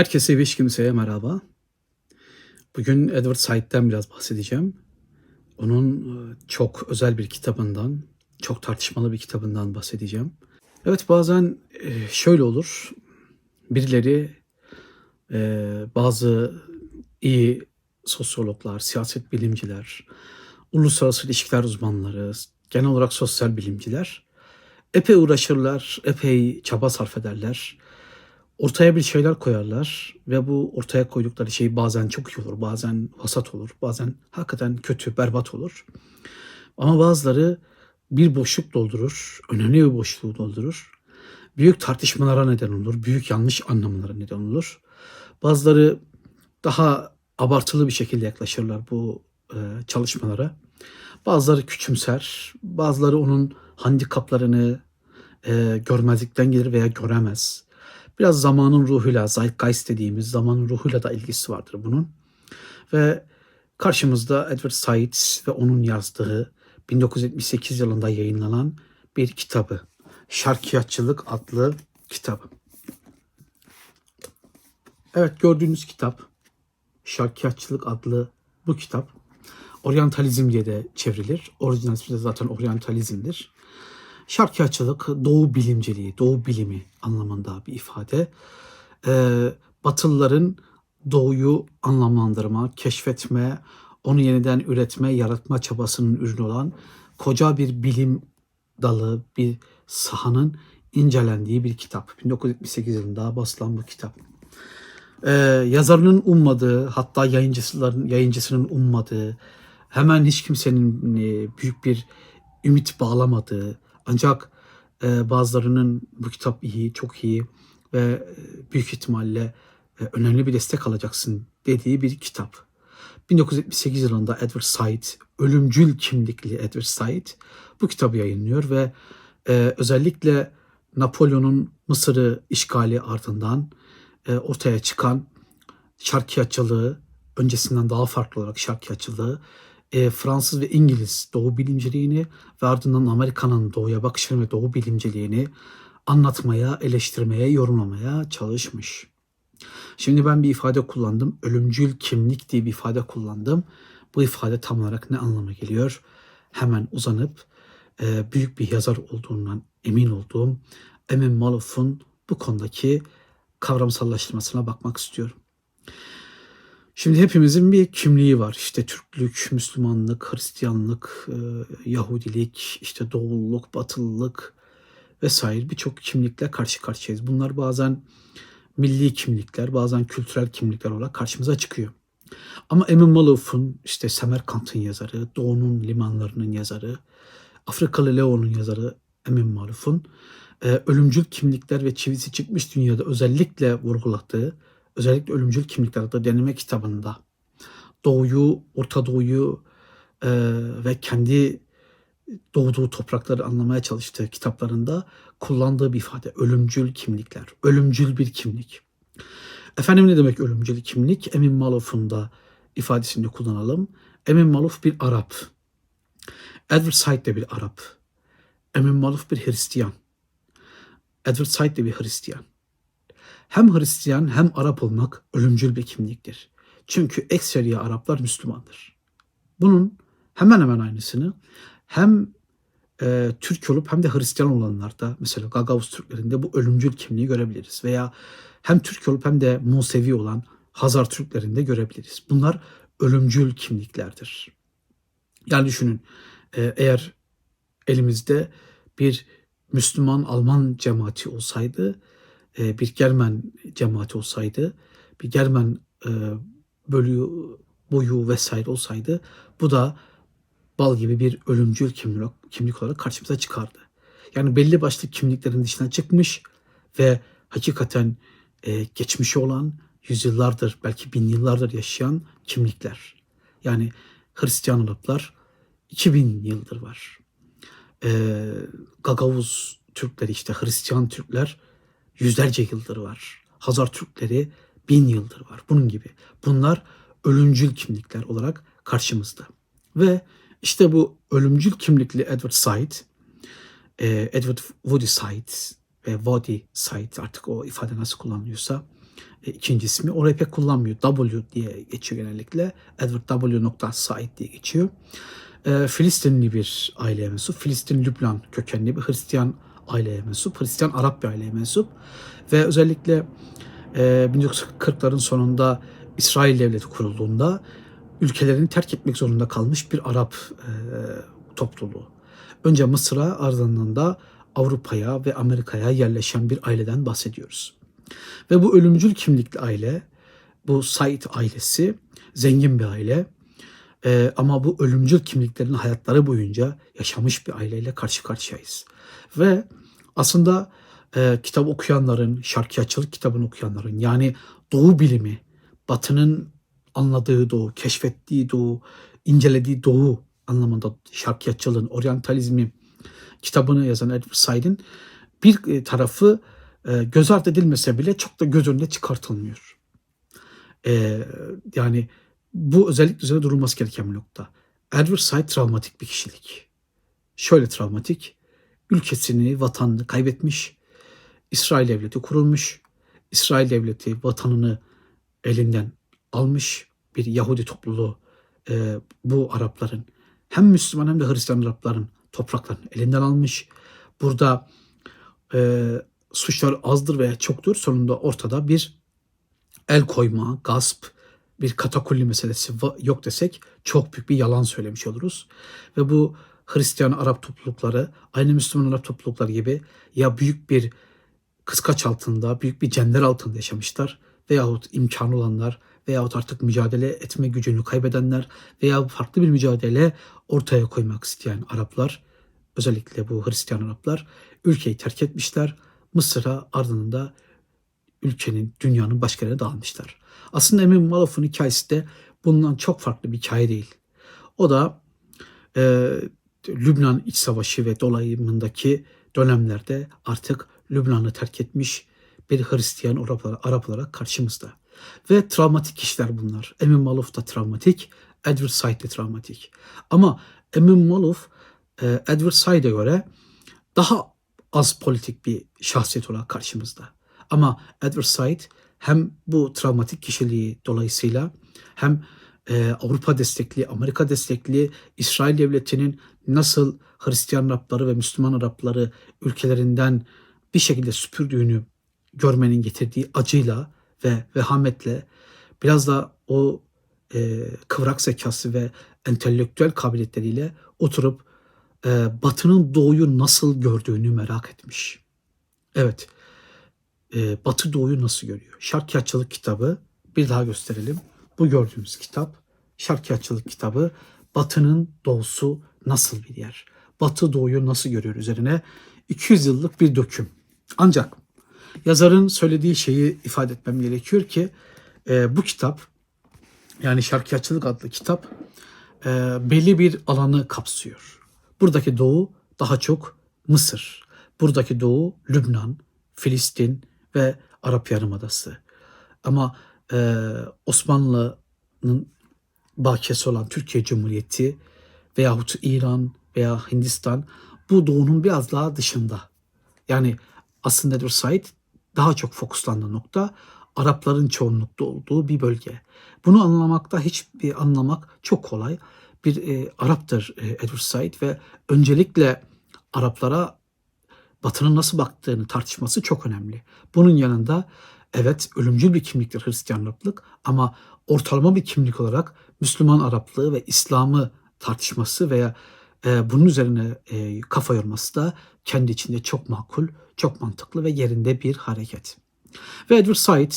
Herkese hiç kimseye merhaba. Bugün Edward Said'den biraz bahsedeceğim. Onun e, çok özel bir kitabından, çok tartışmalı bir kitabından bahsedeceğim. Evet bazen e, şöyle olur. Birileri e, bazı iyi sosyologlar, siyaset bilimciler, uluslararası ilişkiler uzmanları, genel olarak sosyal bilimciler epey uğraşırlar, epey çaba sarf ederler ortaya bir şeyler koyarlar ve bu ortaya koydukları şey bazen çok iyi olur, bazen vasat olur, bazen hakikaten kötü, berbat olur. Ama bazıları bir boşluk doldurur, önemli bir boşluğu doldurur. Büyük tartışmalara neden olur, büyük yanlış anlamalara neden olur. Bazıları daha abartılı bir şekilde yaklaşırlar bu e, çalışmalara. Bazıları küçümser, bazıları onun handikaplarını e, görmezlikten gelir veya göremez biraz zamanın ruhuyla, zeitgeist dediğimiz zamanın ruhuyla da ilgisi vardır bunun. Ve karşımızda Edward Said ve onun yazdığı 1978 yılında yayınlanan bir kitabı. Şarkiyatçılık adlı kitabı. Evet gördüğünüz kitap Şarkiyatçılık adlı bu kitap Oryantalizm diye de çevrilir. Orijinal ismi de zaten Oryantalizm'dir. Şarkiyatçılık doğu bilimciliği, doğu bilimi anlamında bir ifade. Ee, Batılıların doğuyu anlamlandırma, keşfetme, onu yeniden üretme, yaratma çabasının ürünü olan koca bir bilim dalı, bir sahanın incelendiği bir kitap. 1978 yılında basılan bu kitap. Ee, yazarının ummadığı, hatta yayıncıların yayıncısının ummadığı, hemen hiç kimsenin e, büyük bir ümit bağlamadığı, ancak e, bazılarının bu kitap iyi, çok iyi ve e, büyük ihtimalle e, önemli bir destek alacaksın dediği bir kitap. 1978 yılında Edward Said, ölümcül kimlikli Edward Said bu kitabı yayınlıyor ve e, özellikle Napolyon'un Mısır'ı işgali ardından e, ortaya çıkan şarkiyatçılığı, öncesinden daha farklı olarak şarkiyatçılığı e, Fransız ve İngiliz doğu bilimciliğini ve ardından Amerika'nın doğuya bakışını ve doğu bilimciliğini anlatmaya, eleştirmeye, yorumlamaya çalışmış. Şimdi ben bir ifade kullandım. Ölümcül kimlik diye bir ifade kullandım. Bu ifade tam olarak ne anlama geliyor? Hemen uzanıp e, büyük bir yazar olduğundan emin olduğum Emin Maluf'un bu konudaki kavramsallaştırmasına bakmak istiyorum. Şimdi hepimizin bir kimliği var. İşte Türklük, Müslümanlık, Hristiyanlık, e, Yahudilik, işte Doğulluk, Batılılık vesaire birçok kimlikle karşı karşıyayız. Bunlar bazen milli kimlikler, bazen kültürel kimlikler olarak karşımıza çıkıyor. Ama Emin Maluf'un, işte Semerkant'ın yazarı, Doğu'nun limanlarının yazarı, Afrikalı Leo'nun yazarı Emin Maluf'un e, ölümcül kimlikler ve çivisi çıkmış dünyada özellikle vurguladığı özellikle ölümcül kimlikler adlı deneme kitabında doğuyu, Orta Doğu'yu e, ve kendi doğduğu toprakları anlamaya çalıştığı kitaplarında kullandığı bir ifade ölümcül kimlikler, ölümcül bir kimlik. Efendim ne demek ölümcül kimlik? Emin Maluf'un da ifadesini kullanalım. Emin Maluf bir Arap. Edward Said de bir Arap. Emin Maluf bir Hristiyan. Edward Said de bir Hristiyan. Hem Hristiyan hem Arap olmak ölümcül bir kimliktir. Çünkü ekseriye Araplar Müslümandır. Bunun hemen hemen aynısını hem e, Türk olup hem de Hristiyan olanlarda mesela Gagavuz Türklerinde bu ölümcül kimliği görebiliriz. Veya hem Türk olup hem de Musevi olan Hazar Türklerinde görebiliriz. Bunlar ölümcül kimliklerdir. Yani düşünün e, eğer elimizde bir Müslüman Alman cemaati olsaydı e, bir Germen cemaati olsaydı, bir Germen e, bölüğü, boyu vesaire olsaydı bu da bal gibi bir ölümcül kimlik, kimlik olarak karşımıza çıkardı. Yani belli başlı kimliklerin dışına çıkmış ve hakikaten e, geçmişi olan yüzyıllardır belki bin yıllardır yaşayan kimlikler. Yani Hristiyan Araplar 2000 yıldır var. E, Gagavuz Türkleri işte Hristiyan Türkler yüzlerce yıldır var. Hazar Türkleri bin yıldır var. Bunun gibi. Bunlar ölümcül kimlikler olarak karşımızda. Ve işte bu ölümcül kimlikli Edward Said, e, Edward Woody Said ve Wadi Said artık o ifade nasıl kullanılıyorsa e, ikinci ismi. Orayı pek kullanmıyor. W diye geçiyor genellikle. Edward W. Said diye geçiyor. E, Filistinli bir aileye mensup. Filistin Lübnan kökenli bir Hristiyan aileye mensup. Hristiyan Arap bir aileye mensup. Ve özellikle e, 1940'ların sonunda İsrail devleti kurulduğunda ülkelerini terk etmek zorunda kalmış bir Arap e, topluluğu. Önce Mısır'a ardından da Avrupa'ya ve Amerika'ya yerleşen bir aileden bahsediyoruz. Ve bu ölümcül kimlikli aile, bu Said ailesi zengin bir aile. Ee, ama bu ölümcül kimliklerin hayatları boyunca yaşamış bir aileyle karşı karşıyayız. Ve aslında e, kitap okuyanların, şarkiyatçılık kitabını okuyanların yani doğu bilimi, batının anladığı doğu, keşfettiği doğu, incelediği doğu anlamında şarkiyatçılığın, oryantalizmi kitabını yazan Edward Said'in bir e, tarafı e, göz ardı edilmese bile çok da göz önüne çıkartılmıyor. E, yani bu özellikle üzerine durulması gereken bir nokta. Edward Said travmatik bir kişilik. Şöyle travmatik, ülkesini, vatanını kaybetmiş, İsrail devleti kurulmuş, İsrail devleti vatanını elinden almış bir Yahudi topluluğu e, bu Arapların hem Müslüman hem de Hristiyan Arapların topraklarını elinden almış. Burada e, suçlar azdır veya çoktur. Sonunda ortada bir el koyma, gasp, bir katakulli meselesi yok desek çok büyük bir yalan söylemiş oluruz. Ve bu Hristiyan Arap toplulukları aynı Müslüman Arap toplulukları gibi ya büyük bir kıskaç altında, büyük bir cender altında yaşamışlar veyahut imkanı olanlar veyahut artık mücadele etme gücünü kaybedenler veya farklı bir mücadele ortaya koymak isteyen Araplar, özellikle bu Hristiyan Araplar ülkeyi terk etmişler. Mısır'a ardından da ülkenin, dünyanın başka yerine dağılmışlar. Aslında Emin Malof'un hikayesi de bundan çok farklı bir hikaye değil. O da e, Lübnan iç savaşı ve dolayımındaki dönemlerde artık Lübnan'ı terk etmiş bir Hristiyan Arap, Arap olarak karşımızda. Ve travmatik kişiler bunlar. Emin Maluf da travmatik, Edward Said de travmatik. Ama Emin Maluf e, Edward Said'e göre daha az politik bir şahsiyet olarak karşımızda. Ama Edward Said hem bu travmatik kişiliği dolayısıyla hem e, Avrupa destekli, Amerika destekli İsrail devletinin nasıl Hristiyan Arapları ve Müslüman Arapları ülkelerinden bir şekilde süpürdüğünü görmenin getirdiği acıyla ve vehametle biraz da o e, kıvrak zekası ve entelektüel kabiliyetleriyle oturup e, Batı'nın Doğu'yu nasıl gördüğünü merak etmiş. Evet, e, Batı Doğu'yu nasıl görüyor? Şarkiyatçılık kitabı bir daha gösterelim. Bu gördüğümüz kitap Şarkiyatçılık kitabı Batı'nın doğusu nasıl bir yer? Batı Doğu'yu nasıl görüyor üzerine 200 yıllık bir döküm. Ancak yazarın söylediği şeyi ifade etmem gerekiyor ki e, bu kitap yani Şarkiyatçılık adlı kitap e, belli bir alanı kapsıyor. Buradaki doğu daha çok Mısır. Buradaki doğu Lübnan, Filistin ve Arap Yarımadası. Ama e, Osmanlı'nın bakiyesi olan Türkiye Cumhuriyeti veyahut İran veya Hindistan bu doğunun biraz daha dışında. Yani aslında Edward Said daha çok fokuslandığı nokta Arapların çoğunlukta olduğu bir bölge. Bunu anlamakta hiçbir anlamak çok kolay. Bir e, Arap'tır e, Edward Said ve öncelikle Araplara Batı'nın nasıl baktığını tartışması çok önemli. Bunun yanında evet ölümcül bir kimliktir Hristiyan Araplık ama ortalama bir kimlik olarak Müslüman Araplığı ve İslam'ı tartışması veya e, bunun üzerine e, kafa yorması da kendi içinde çok makul, çok mantıklı ve yerinde bir hareket. Ve Edward Said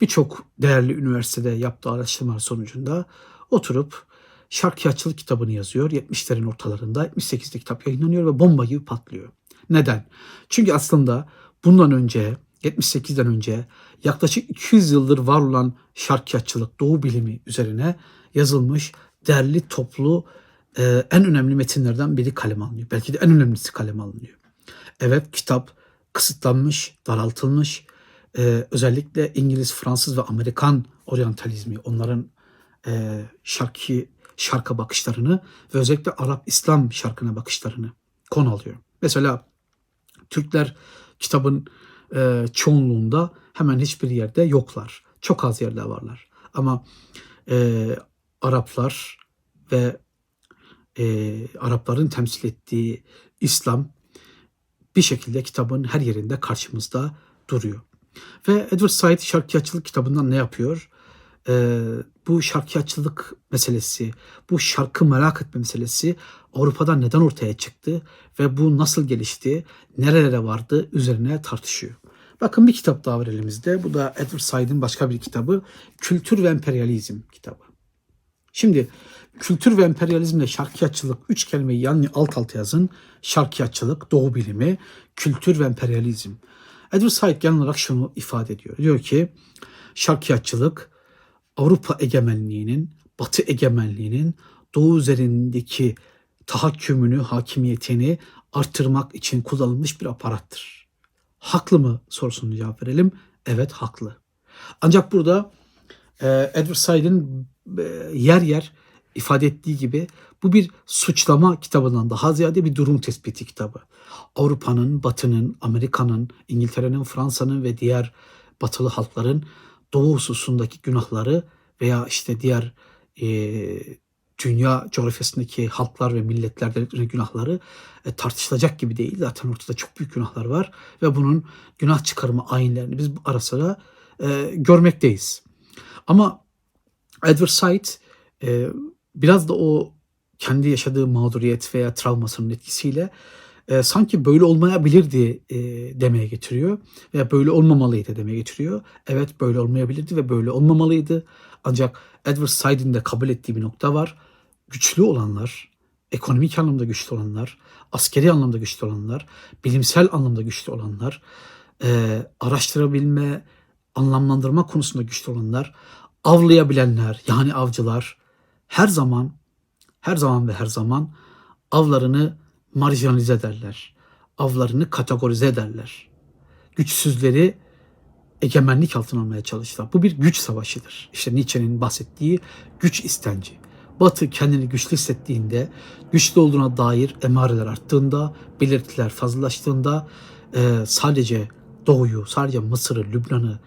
birçok değerli üniversitede yaptığı araştırmalar sonucunda oturup şarkiyatçılık kitabını yazıyor. 70'lerin ortalarında 78'de kitap yayınlanıyor ve bomba gibi patlıyor. Neden? Çünkü aslında bundan önce 78'den önce yaklaşık 200 yıldır var olan şarkiyatçılık, doğu bilimi üzerine yazılmış değerli toplu e, en önemli metinlerden biri kalem alınıyor. Belki de en önemlisi kalem alınıyor. Evet kitap kısıtlanmış, daraltılmış. E, özellikle İngiliz, Fransız ve Amerikan oryantalizmi, onların e, şarkı, şarka bakışlarını ve özellikle Arap İslam şarkına bakışlarını konu alıyor. Mesela Türkler kitabın e, çoğunluğunda hemen hiçbir yerde yoklar. Çok az yerde varlar. Ama e, Araplar ve e, Arapların temsil ettiği İslam bir şekilde kitabın her yerinde karşımızda duruyor. Ve Edward Said şarkiyatçılık kitabından ne yapıyor? Ee, bu şarkiyatçılık meselesi, bu şarkı merak etme meselesi Avrupa'da neden ortaya çıktı ve bu nasıl gelişti, nerelere vardı üzerine tartışıyor. Bakın bir kitap daha var elimizde. Bu da Edward Said'in başka bir kitabı. Kültür ve Emperyalizm kitabı. Şimdi kültür ve emperyalizmle şarkiyatçılık üç kelimeyi yan alt alta yazın. Şarkiyatçılık, doğu bilimi, kültür ve emperyalizm. Edward Said genel olarak şunu ifade ediyor. Diyor ki şarkiyatçılık Avrupa egemenliğinin, Batı egemenliğinin Doğu üzerindeki tahakkümünü, hakimiyetini arttırmak için kullanılmış bir aparattır. Haklı mı sorusuna cevap verelim. Evet haklı. Ancak burada e, Edward Said'in e, yer yer ifade ettiği gibi bu bir suçlama kitabından daha ziyade bir durum tespiti kitabı. Avrupa'nın, Batı'nın, Amerika'nın, İngiltere'nin, Fransa'nın ve diğer batılı halkların Doğu hususundaki günahları veya işte diğer e, dünya coğrafyasındaki halklar ve milletlerdeki günahları e, tartışılacak gibi değil. Zaten ortada çok büyük günahlar var ve bunun günah çıkarımı ayinlerini biz ara sıra e, görmekteyiz. Ama Edward Said e, biraz da o kendi yaşadığı mağduriyet veya travmasının etkisiyle e, sanki böyle olmayabilirdi e, demeye getiriyor veya böyle olmamalıydı demeye getiriyor. Evet böyle olmayabilirdi ve böyle olmamalıydı. Ancak Edward Said'in de kabul ettiği bir nokta var. Güçlü olanlar, ekonomik anlamda güçlü olanlar, askeri anlamda güçlü olanlar, bilimsel anlamda güçlü olanlar, e, araştırabilme, anlamlandırma konusunda güçlü olanlar, avlayabilenler yani avcılar her zaman her zaman ve her zaman avlarını marjinalize ederler. Avlarını kategorize ederler. Güçsüzleri egemenlik altına almaya çalışırlar. Bu bir güç savaşıdır. İşte Nietzsche'nin bahsettiği güç istenci. Batı kendini güçlü hissettiğinde, güçlü olduğuna dair emareler arttığında, belirtiler fazlalaştığında e, sadece Doğu'yu, sadece Mısır'ı, Lübnan'ı,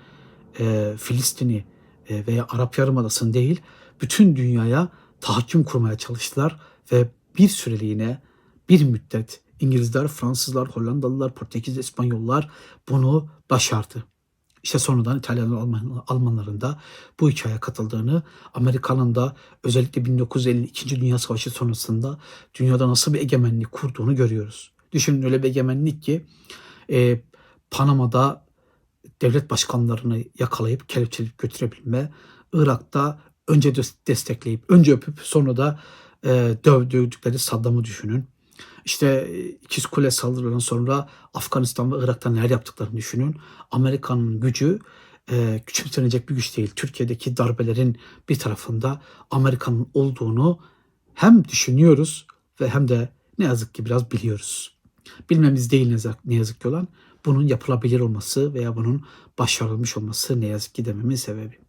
e, Filistin'i e, veya Arap Yarımadası'nı değil, bütün dünyaya tahakküm kurmaya çalıştılar ve bir süreliğine bir müddet İngilizler, Fransızlar, Hollandalılar, Portekizler, İspanyollar bunu başardı. İşte sonradan İtalyanlar, Alman, Almanların da bu hikayeye katıldığını, Amerika'nın da özellikle 1952. Dünya Savaşı sonrasında dünyada nasıl bir egemenlik kurduğunu görüyoruz. Düşünün öyle bir egemenlik ki e, Panama'da devlet başkanlarını yakalayıp kelepçeleyip götürebilme, Irak'ta önce destekleyip, önce öpüp sonra da e, dövdükleri Saddam'ı düşünün. İşte İkiz Kule saldırılarından sonra Afganistan ve Irak'ta neler yaptıklarını düşünün. Amerika'nın gücü e, küçümsenecek bir güç değil. Türkiye'deki darbelerin bir tarafında Amerika'nın olduğunu hem düşünüyoruz ve hem de ne yazık ki biraz biliyoruz. Bilmemiz değil ne yazık ki olan bunun yapılabilir olması veya bunun başarılmış olması ne yazık ki dememin sebebi.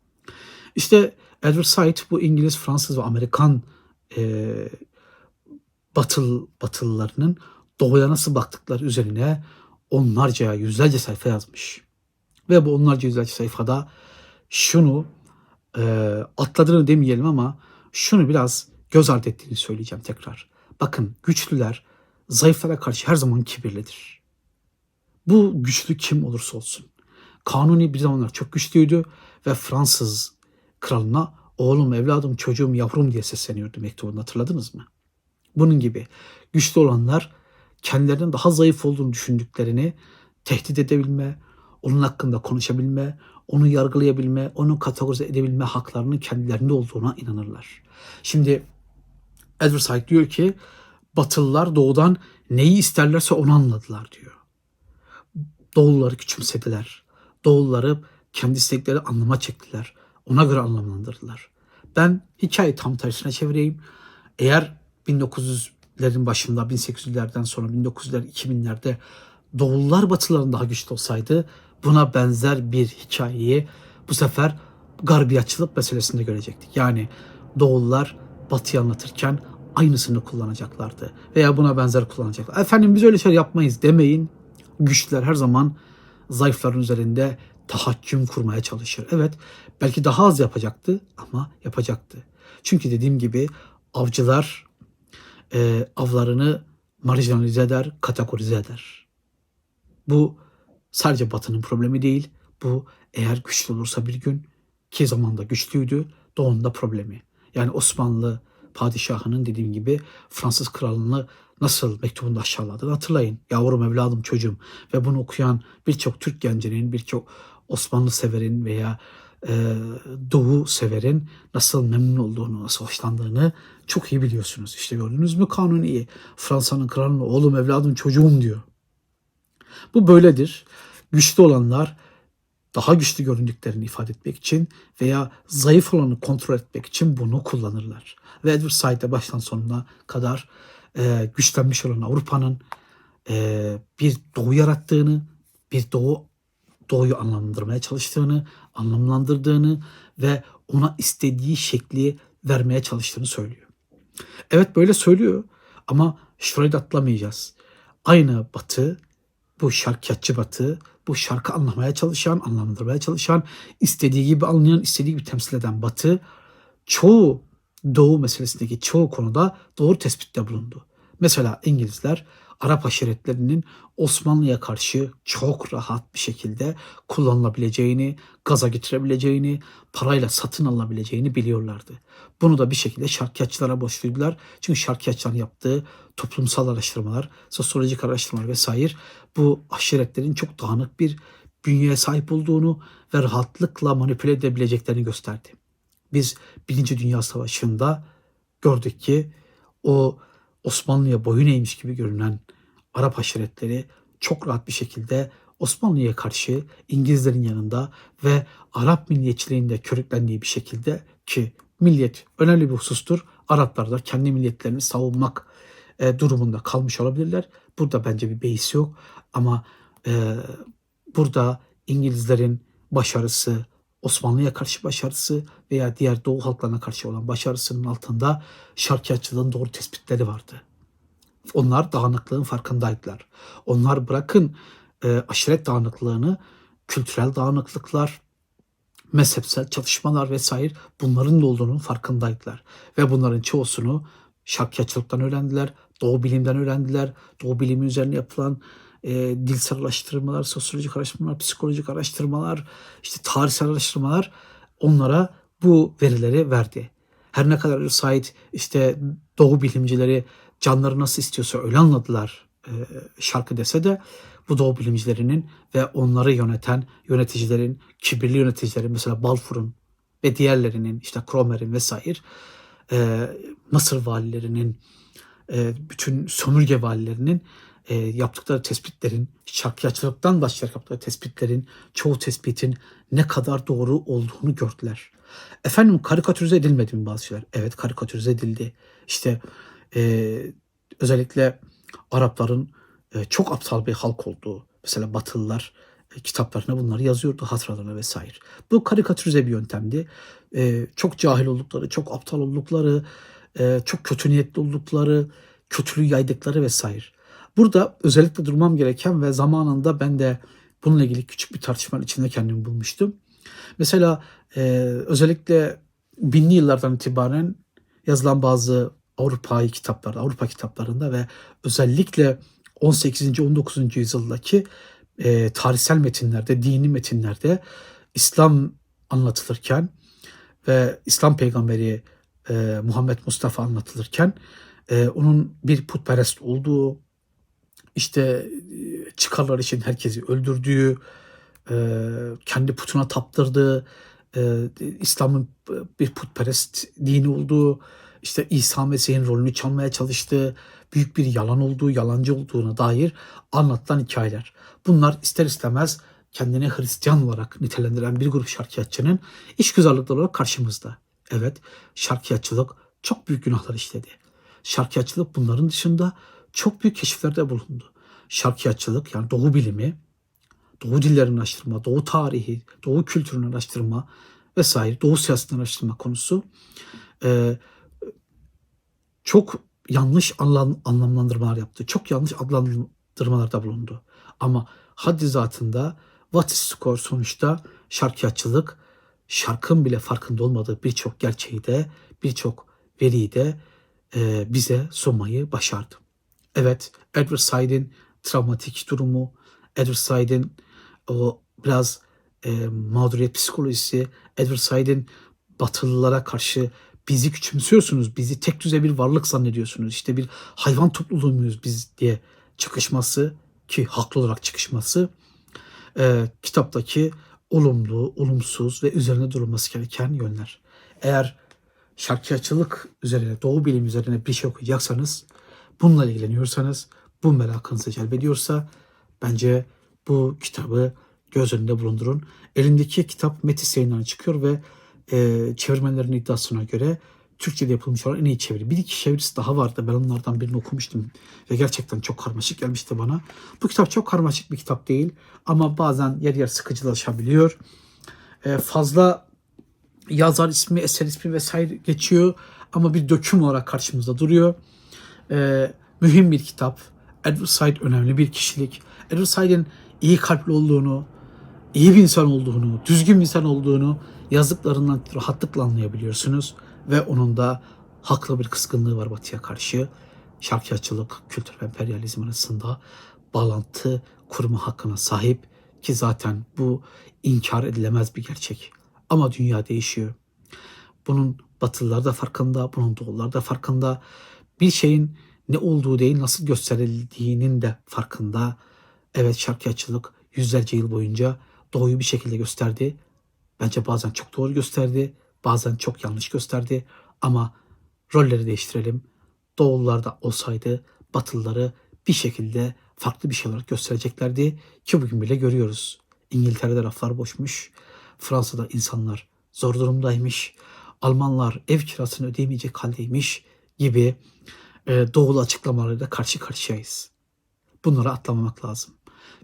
İşte Edward Said bu İngiliz, Fransız ve Amerikan e, batıl, batılılarının doğuya nasıl baktıkları üzerine onlarca, yüzlerce sayfa yazmış. Ve bu onlarca yüzlerce sayfada şunu e, atladığını demeyelim ama şunu biraz göz ardı ettiğini söyleyeceğim tekrar. Bakın güçlüler zayıflara karşı her zaman kibirlidir. Bu güçlü kim olursa olsun. Kanuni bir zamanlar çok güçlüydü ve Fransız kralına oğlum, evladım, çocuğum, yavrum diye sesleniyordu mektubunu hatırladınız mı? Bunun gibi güçlü olanlar kendilerinin daha zayıf olduğunu düşündüklerini tehdit edebilme, onun hakkında konuşabilme, onu yargılayabilme, onu kategorize edebilme haklarının kendilerinde olduğuna inanırlar. Şimdi Edward Said diyor ki Batılılar doğudan neyi isterlerse onu anladılar diyor. Doğulları küçümsediler. Doğulları kendi istekleri anlama çektiler. Ona göre anlamlandırdılar. Ben hikayeyi tam tersine çevireyim. Eğer 1900'lerin başında 1800'lerden sonra 1900'ler 2000'lerde Doğullar Batılıların daha güçlü olsaydı buna benzer bir hikayeyi bu sefer garbiyatçılık meselesinde görecektik. Yani Doğullar Batı'yı anlatırken aynısını kullanacaklardı veya buna benzer kullanacaklar. Efendim biz öyle şeyler yapmayız demeyin. Güçlüler her zaman zayıfların üzerinde tahakküm kurmaya çalışır. Evet belki daha az yapacaktı ama yapacaktı. Çünkü dediğim gibi avcılar e, avlarını marjinalize eder, kategorize eder. Bu sadece Batı'nın problemi değil. Bu eğer güçlü olursa bir gün ki zamanda güçlüydü Doğu'nun da problemi. Yani Osmanlı padişahının dediğim gibi Fransız kralını nasıl mektubunda aşağıladığını hatırlayın. Yavrum evladım çocuğum ve bunu okuyan birçok Türk gencinin birçok Osmanlı severin veya Doğu severin nasıl memnun olduğunu, nasıl hoşlandığını çok iyi biliyorsunuz. İşte gördünüz mü Kanuni Fransa'nın kralına oğlum evladım çocuğum diyor. Bu böyledir. Güçlü olanlar daha güçlü göründüklerini ifade etmek için veya zayıf olanı kontrol etmek için bunu kullanırlar. Ve Edward Said'de baştan sonuna kadar e, güçlenmiş olan Avrupa'nın e, bir doğu yarattığını, bir doğu doğuyu anlamlandırmaya çalıştığını, anlamlandırdığını ve ona istediği şekli vermeye çalıştığını söylüyor. Evet böyle söylüyor ama şurayı atlamayacağız. Aynı batı, bu şarkiyatçı batı, bu şarkı anlamaya çalışan, anlamlandırmaya çalışan, istediği gibi anlayan, istediği gibi temsil eden batı çoğu doğu meselesindeki çoğu konuda doğru tespitte bulundu. Mesela İngilizler Arap aşiretlerinin Osmanlı'ya karşı çok rahat bir şekilde kullanılabileceğini, gaza getirebileceğini, parayla satın alınabileceğini biliyorlardı. Bunu da bir şekilde şarkiyatçılara borçluydular. Çünkü şarkiyatçıların yaptığı toplumsal araştırmalar, sosyolojik araştırmalar vesaire bu aşiretlerin çok dağınık bir bünyeye sahip olduğunu ve rahatlıkla manipüle edebileceklerini gösterdi. Biz Birinci Dünya Savaşı'nda gördük ki o Osmanlı'ya boyun eğmiş gibi görünen Arap aşiretleri çok rahat bir şekilde Osmanlı'ya karşı İngilizlerin yanında ve Arap milliyetçiliğinde körüklendiği bir şekilde ki milliyet önemli bir husustur. Araplar da kendi milliyetlerini savunmak e, durumunda kalmış olabilirler. Burada bence bir beis yok ama e, burada İngilizlerin başarısı, Osmanlı'ya karşı başarısı veya diğer Doğu halklarına karşı olan başarısının altında şarkiyatçılığın doğru tespitleri vardı. Onlar dağınıklığın farkındaydılar. Onlar bırakın e, aşiret dağınıklığını, kültürel dağınıklıklar, mezhepsel çatışmalar vesaire bunların da olduğunun farkındaydılar. Ve bunların çoğusunu şarkiyatçılıktan öğrendiler, doğu bilimden öğrendiler. Doğu bilimi üzerine yapılan e, dilsel araştırmalar, sosyolojik araştırmalar, psikolojik araştırmalar, işte tarihsel araştırmalar onlara bu verileri verdi. Her ne kadar Said işte doğu bilimcileri canları nasıl istiyorsa öyle anladılar e, şarkı dese de bu doğu bilimcilerinin ve onları yöneten yöneticilerin, kibirli yöneticilerin mesela Balfour'un ve diğerlerinin işte Cromer'in vesaire e, Mısır valilerinin e, bütün sömürge valilerinin e, yaptıkları tespitlerin, şarkiyatçılıktan başlayarak yaptıkları tespitlerin, çoğu tespitin ne kadar doğru olduğunu gördüler. Efendim karikatürize edilmedi mi bazı şeyler? Evet karikatürize edildi. İşte e, özellikle Arapların e, çok aptal bir halk olduğu, mesela Batılılar e, kitaplarına bunları yazıyordu, hatıralarına vesaire. Bu karikatürize bir yöntemdi. E, çok cahil oldukları, çok aptal oldukları, e, çok kötü niyetli oldukları, kötülüğü yaydıkları vesaire. Burada özellikle durmam gereken ve zamanında ben de bununla ilgili küçük bir tartışmanın içinde kendimi bulmuştum. Mesela e, özellikle binli yıllardan itibaren yazılan bazı Avrupa'yı kitaplarda, Avrupa kitaplarında ve özellikle 18. 19. yüzyıldaki e, tarihsel metinlerde, dini metinlerde İslam anlatılırken ve İslam peygamberi e, Muhammed Mustafa anlatılırken e, onun bir putperest olduğu, işte e, çıkarlar için herkesi öldürdüğü, e, kendi putuna taptırdığı, e, İslam'ın bir putperest dini olduğu, işte İsa Mesih'in rolünü çalmaya çalıştığı, büyük bir yalan olduğu, yalancı olduğuna dair anlatılan hikayeler. Bunlar ister istemez kendini Hristiyan olarak nitelendiren bir grup şarkiyatçının işgüzarlıkları olarak karşımızda. Evet, şarkiyatçılık çok büyük günahlar işledi. Şarkiyatçılık bunların dışında çok büyük keşiflerde bulundu. Şarkiyatçılık yani doğu bilimi, doğu dillerini araştırma, doğu tarihi, doğu kültürünü araştırma vesaire, doğu siyasetini araştırma konusu e, çok yanlış anlam, anlamlandırmalar yaptı. Çok yanlış adlandırmalarda bulundu. Ama haddi zatında What is Score sonuçta şarkiyatçılık şarkın bile farkında olmadığı birçok gerçeği de birçok veriyi de e, bize sunmayı başardı. Evet Edward Said'in travmatik durumu, Edward Said'in o biraz e, mağduriyet psikolojisi, Edward Said'in Batılılara karşı bizi küçümsüyorsunuz, bizi tek düze bir varlık zannediyorsunuz, işte bir hayvan topluluğu muyuz biz diye çıkışması ki haklı olarak çıkışması e, kitaptaki olumlu, olumsuz ve üzerine durulması gereken yönler. Eğer şarkiyatçılık üzerine, doğu bilim üzerine bir şey okuyacaksanız, bununla ilgileniyorsanız, bu merakınızı celbediyorsa bence bu kitabı göz önünde bulundurun. Elimdeki kitap Metis yayınlarına çıkıyor ve e, çevirmenlerin iddiasına göre Türkçe'de yapılmış olan en iyi çeviri. Bir iki çevirisi daha vardı. Ben onlardan birini okumuştum ve gerçekten çok karmaşık gelmişti bana. Bu kitap çok karmaşık bir kitap değil ama bazen yer yer sıkıcılaşabiliyor. E, fazla yazar ismi, eser ismi vesaire geçiyor ama bir döküm olarak karşımızda duruyor. E, mühim bir kitap. Edward Said önemli bir kişilik. Edward Said'in iyi kalpli olduğunu, iyi bir insan olduğunu, düzgün bir insan olduğunu yazdıklarından rahatlıkla anlayabiliyorsunuz. Ve onun da haklı bir kızgınlığı var Batı'ya karşı. Şarkiyatçılık, kültür ve emperyalizm arasında bağlantı kurma hakkına sahip ki zaten bu inkar edilemez bir gerçek. Ama dünya değişiyor. Bunun Batılılar da farkında, bunun Doğullar da farkında. Bir şeyin ne olduğu değil nasıl gösterildiğinin de farkında. Evet şarkiyatçılık yüzlerce yıl boyunca doğuyu bir şekilde gösterdi. Bence bazen çok doğru gösterdi, bazen çok yanlış gösterdi. Ama rolleri değiştirelim. Doğullar da olsaydı Batılıları bir şekilde farklı bir şey olarak göstereceklerdi ki bugün bile görüyoruz. İngiltere'de raflar boşmuş. Fransa'da insanlar zor durumdaymış. Almanlar ev kirasını ödeyemeyecek haldeymiş gibi e, doğulu açıklamalarıyla karşı karşıyayız. Bunları atlamamak lazım.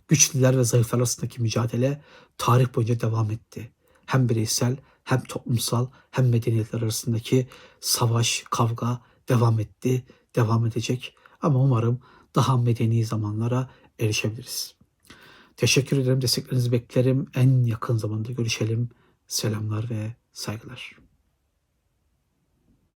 Güçlüler ve zayıflar arasındaki mücadele tarih boyunca devam etti. Hem bireysel hem toplumsal hem medeniyetler arasındaki savaş, kavga devam etti, devam edecek. Ama umarım daha medeni zamanlara erişebiliriz. Teşekkür ederim. Desteklerinizi beklerim. En yakın zamanda görüşelim. Selamlar ve saygılar.